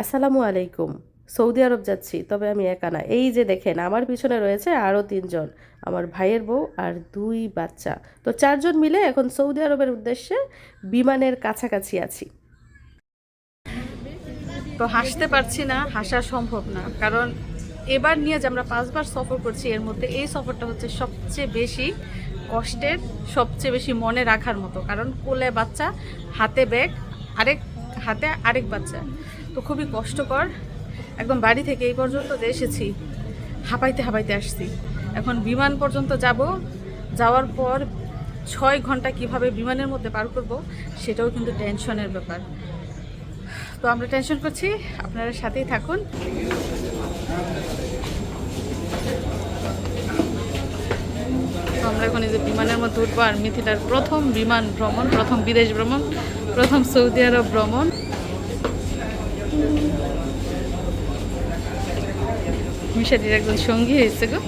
আসসালামু আলাইকুম। সৌদি আরব যাচ্ছি, তবে আমি একা না। এই যে দেখেন, আমার পিছনে রয়েছে আরও তিনজন, আমার ভাইয়ের বউ আর দুই বাচ্চা। তো চারজন মিলে এখন সৌদি আরবের উদ্দেশ্যে বিমানের কাছাকাছি আছি। তো হাসতে পারছি না, হাসা সম্ভব না। কারণ এবার নিয়ে যে আমরা পাঁচবার সফর করছি, এর মধ্যে এই সফরটা হচ্ছে সবচেয়ে বেশি কষ্টের, সবচেয়ে বেশি মনে রাখার মতো। কারণ কোলে বাচ্চা, হাতে ব্যাগ, আরেক হাতে আরেক বাচ্চা। তো খুবই কষ্টকর। একদম বাড়ি থেকে এই পর্যন্ত যে এসেছি। হাঁপাইতে হাঁপাইতে আসছি। এখন বিমান পর্যন্ত যাব। যাওয়ার পর ছয় ঘণ্টা কীভাবে বিমানের মধ্যে পার করব, সেটাও কিন্তু টেনশনের ব্যাপার। তো আমরা টেনশন করছি, আপনারা সাথেই থাকুন। তো আমরা এখন এই যে বিমানের মধ্যে উঠবো আর মিথিলার প্রথম বিমান ভ্রমণ, প্রথম বিদেশ ভ্রমণ, প্রথম সৌদি আরব ভ্রমণ। মিশাটির একজন সঙ্গী হয়েছে গো।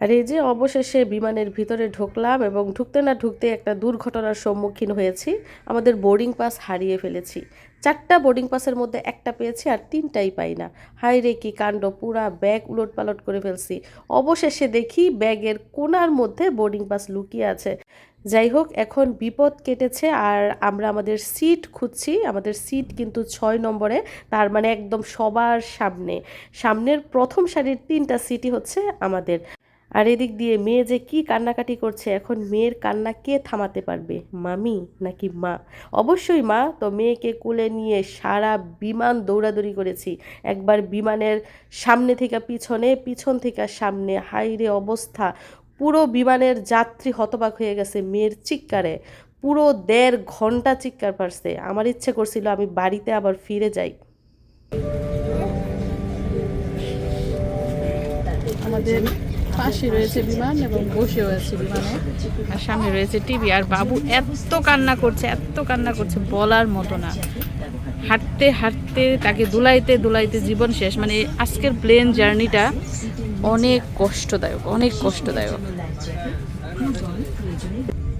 আর এই যে অবশেষে বিমানের ভিতরে ঢুকলাম এবং ঢুকতে না ঢুকতে একটা দুর্ঘটনার সম্মুখীন হয়েছি। আমাদের বোর্ডিং পাস হারিয়ে ফেলেছি। চারটা বোর্ডিং পাসের মধ্যে একটা পেয়েছি আর তিনটাই পাই না। হাই রে কি কাণ্ড, পুরা ব্যাগ উলট পালট করে ফেলছি। অবশেষে দেখি ব্যাগের কোনার মধ্যে বোর্ডিং পাস লুকিয়ে আছে। যাই হোক, এখন বিপদ কেটেছে আর আমরা আমাদের সিট খুঁজছি। আমাদের সিট কিন্তু ছয় নম্বরে, তার মানে একদম সবার সামনে। সামনের প্রথম সারির তিনটা সিটই হচ্ছে আমাদের। আর এদিক দিয়ে মেয়ে যে কি কান্নাকাটি করছে, এখন মেয়ের কান্না কে থামাতে পারবে? মামি নাকি মা? অবশ্যই মা, তো মেয়েকে কোলে নিয়ে সারা বিমান দৌড়াদৌড়ি করেছি। একবার বিমানের সামনে থেকে পিছনে, পিছন থেকে সামনে, হাইরে অবস্থা। পুরো বিমানের যাত্রী হতবাক হয়ে গেছে মেয়ের চিৎকারে। পুরো দেড় ঘণ্টা চিৎকার পারছে। আমার ইচ্ছে করছিল আমি বাড়িতে আবার ফিরে যাই। আমাদের পাশে রয়েছে বিমান এবং বসেও আছে বিমানে। আর সামনে রয়েছে টিভি। আর বাবু এত কান্না করছে এত কান্না করছে বলার মতো না। হাঁটতে হাঁটতে তাকে দুলাইতে দুলাইতে জীবন শেষ। মানে আজকের প্লেন জার্নিটা অনেক কষ্টদায়ক অনেক কষ্টদায়ক।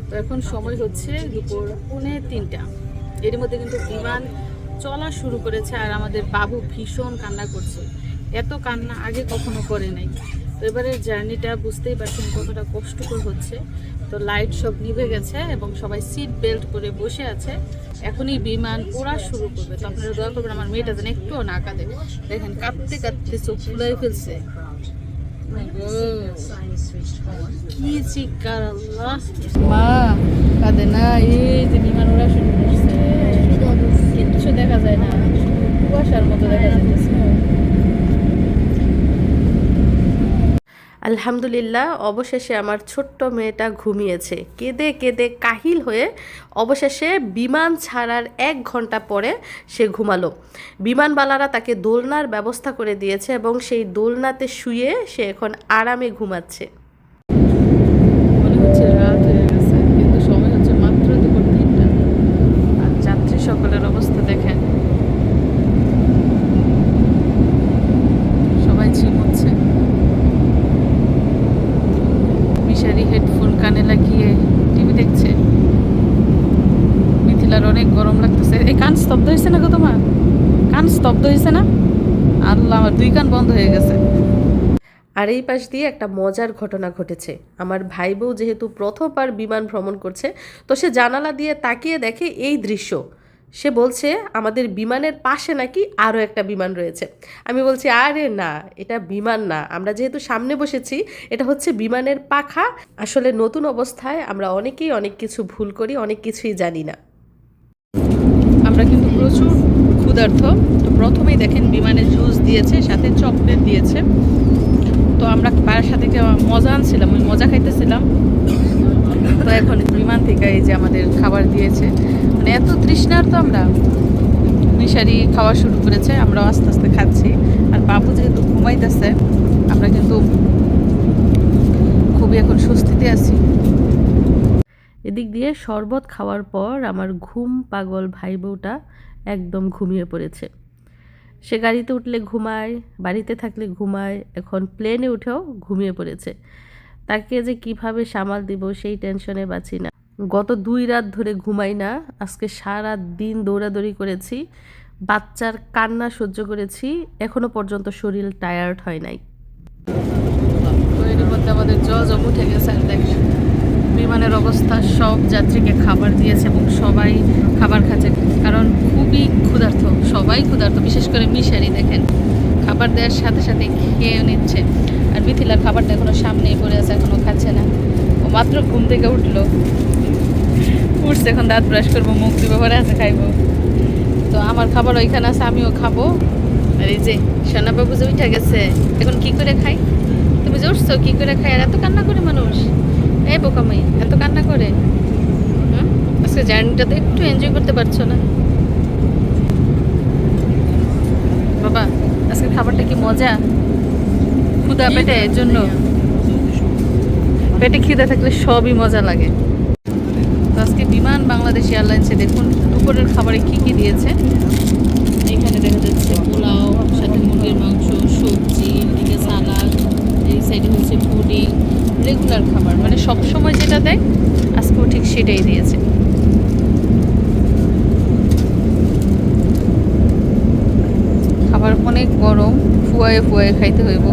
তো এখন সময় হচ্ছে দুপুর পৌনে তিনটা। এর মধ্যে কিন্তু বিমান চলা শুরু করেছে আর আমাদের বাবু ভীষণ কান্না করছে। এত কান্না আগে কখনো করে নাই। তো এবারে জার্নিটা বুঝতেই পারছেন কতটা কষ্টকর হচ্ছে। তো লাইট সব নিভে গেছে এবং সবাই সিট বেল্ট করে বসে আছে। এখনই বিমান ওড়া শুরু করবে। তো আপনারা দয়া করবেন আমার মেয়েটা যেন একটুও না কাঁদে। দেখেন কাঁদতে কাঁদতে চোখ ফুলাই ফেলছে। কি চিৎকার মা, কাঁদে না, এই যে বিমান ওড়া শুরু করছে কিচ্ছু দেখা যায় না কুয়াশার মতো দেখা যাচ্ছে আলহামদুলিল্লাহ, অবশেষে আমার ছোট্ট মেয়েটা ঘুমিয়েছে। কেঁদে কেঁদে কাহিল হয়ে অবশেষে বিমান ছাড়ার এক ঘণ্টা পরে সে ঘুমালো। বিমানবালারা তাকে দোলনার ব্যবস্থা করে দিয়েছে এবং সেই দোলনাতে শুয়ে সে এখন আরামে ঘুমাচ্ছে মনে হচ্ছে রাত হয়ে গেছে কিন্তু সময় হচ্ছে মাত্র দুপুর তিনটা আর যাত্রী সকলের অবস্থা দেখেন সবাই ঝিমুচ্ছে মিশারি হেডফোন কানে লাগিয়ে টিভি দেখছে মিথিলার অনেক গরম লাগতেছে। এই কান স্তব্ধ হয়েছে না গো তোমার? কান স্তব্ধ হয়েছে না? আল্লাহ, আমার দুই কান বন্ধ হয়ে গেছে। আর এই পাশ দিয়ে একটা মজার ঘটনা ঘটেছে। আমার ভাই বউ যেহেতু প্রথমবার বিমান ভ্রমণ করছে, তো সে জানালা দিয়ে তাকিয়ে দেখে এই দৃশ্য। সে বলছে, আমাদের বিমানের পাশে নাকি আরও একটা বিমান রয়েছে। আমি বলছি, আরে না, এটা বিমান না। আমরা যেহেতু সামনে বসেছি, এটা হচ্ছে বিমানের পাখা। আসলে নতুন অবস্থায় আমরা অনেকেই অনেক কিছু ভুল করি, অনেক কিছুই জানি না আমরা কিন্তু প্রচুর ক্ষুধার্থ তো প্রথমেই দেখেন বিমানে জুস দিয়েছে, সাথে চকলেট দিয়েছে। তো আমরা বাসার থেকে মজা আনছিলাম, ওই মজা খাইতেছিলাম। তো এখন বিমান থেকে এই যে আমাদের খাবার দিয়েছে। মানে এত তৃষ্ণার তো আমরা। মিশারি খাওয়া শুরু করেছে, আমরাও আস্তে আস্তে খাচ্ছি। আর বাবু যেহেতু ঘুমাইতেছে, আমরা কিন্তু খুবই এখন স্বস্তিতে আছি। এদিক দিয়ে শরবত খাওয়ার পর আমার ঘুম পাগল ভাই বউটা একদম ঘুমিয়ে পড়েছে। সে গাড়িতে উঠলে ঘুমায়, বাড়িতে থাকলে ঘুমায়, এখন প্লেনে উঠেও ঘুমিয়ে পড়েছে। তাকে যে কীভাবে সামাল দিব সেই টেনশনে বাঁচি না। গত দুই রাত ধরে ঘুমাই না, আজকে সারা দিন দৌড়াদৌড়ি করেছি, বাচ্চার কান্না সহ্য করেছি, এখনও পর্যন্ত শরীর টায়ার্ড হয় নাই। আমাদের জজব উঠে গেছে বিমানের অবস্থা, সব যাত্রীকে খাবার দিয়েছে এবং সবাই খাবার খাচ্ছে। কারণ খুবই ক্ষুধার্ত, সবাই ক্ষুধার্ত, বিশেষ করে মিশারি দেখেন। খাবার দেওয়ার সাথে সাথে খেয়ে নিচ্ছে। আর মিথিলার খাবারটা এখনও সামনেই পড়ে আছে, এখনও খাচ্ছে না। ও মাত্র ঘুম থেকে উঠল। উঠছে এখন, দাঁত ব্রাশ করব, মুখ দিব পরে আছে, খাইবো। তো আমার খাবার ওইখানে আছে, আমিও খাব। আর এই যে সোনাবাবু যে উঠে গেছে, এখন কি করে খাই তুমি যে উঠছো, কি করে খাই আর এত কান্না করে মানুষ। এই বোকামাই এত কান্না করে? আজকে জার্নিটা তো একটু এনজয় করতে পারছ না। বাবা আজকে খাবারটা কি মজা? ক্ষুদা পেটে এর জন্য। পেটে খিদে থাকলে সবই মজা লাগে। তো আজকে বিমান বাংলাদেশ এয়ারলাইন্সে দেখুন দুপুরের খাবারে কি কি দিয়েছে এখানে দেখা যাচ্ছে পোলাও সাথে মুরগির মাংস সবজি এদিকে সালাদ এই সাইডে হচ্ছে পুডিং রেগুলার খাবার মানে সব সময় যেটা দেয়, আজকেও ঠিক সেটাই দিয়েছে। খাবার অনেক গরম, ফুয়ায়ে ফুয়ায়ে খাইতে হইব।